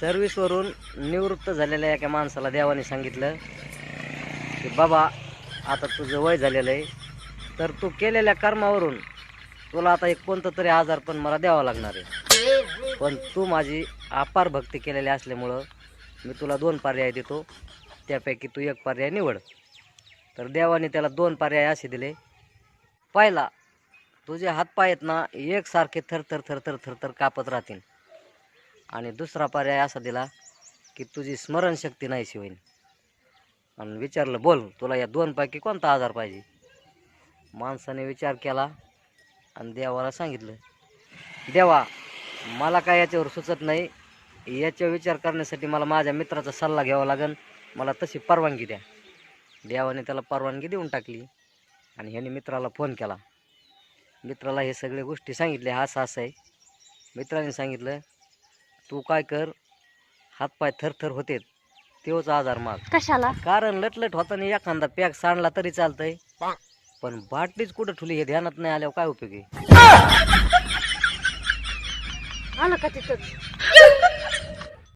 सर्व्हिसवरून निवृत्त झालेल्या एका माणसाला देवाने सांगितलं की बाबा आता तुझं वय झालेलं आहे. तर तू केलेल्या कर्मावरून तुला आता एक कोणतं तरी आजार पण मला द्यावा लागणार आहे. पण तू माझी अपार भक्ती केलेली असल्यामुळं मी तुला दोन पर्याय देतो. त्यापैकी तू एक पर्याय निवड. तर देवाने त्याला दोन पर्याय असे दिले. पहिला तुझे हातपाय आहेत ना एकसारखे थरथर थरथर थरथर कापत राहतील. आणि दुसरा पर्याय असा दिला की तुझी स्मरणशक्ती नाहीशी होईल. आणि विचारलं बोल तुला या दोनपैकी कोणता आजार पाहिजे? माणसाने विचार केला आणि देवाला सांगितलं देवा मला काय याच्यावर सुचत नाही. याच्यावर विचार करण्यासाठी मला माझ्या मित्राचा सल्ला घ्यावा लागेल. मला तशी परवानगी द्या. देवाने त्याला परवानगी देऊन टाकली आणि ह्याने मित्राला फोन केला. मित्राला हे सगळे गोष्टी सांगितल्या. असं असं आहे. मित्राने सांगितलं तू काय कर? हातपाय थरथर होते तेवच आजार माग. कशाला? कारण लटलट होताना एखादा पॅक सांडला तरी चालतंय. पण बाटलीच कुठं ठुली हे ध्यानात नाही आल्यावर काय उपयोग आहे? आलं का तिथंच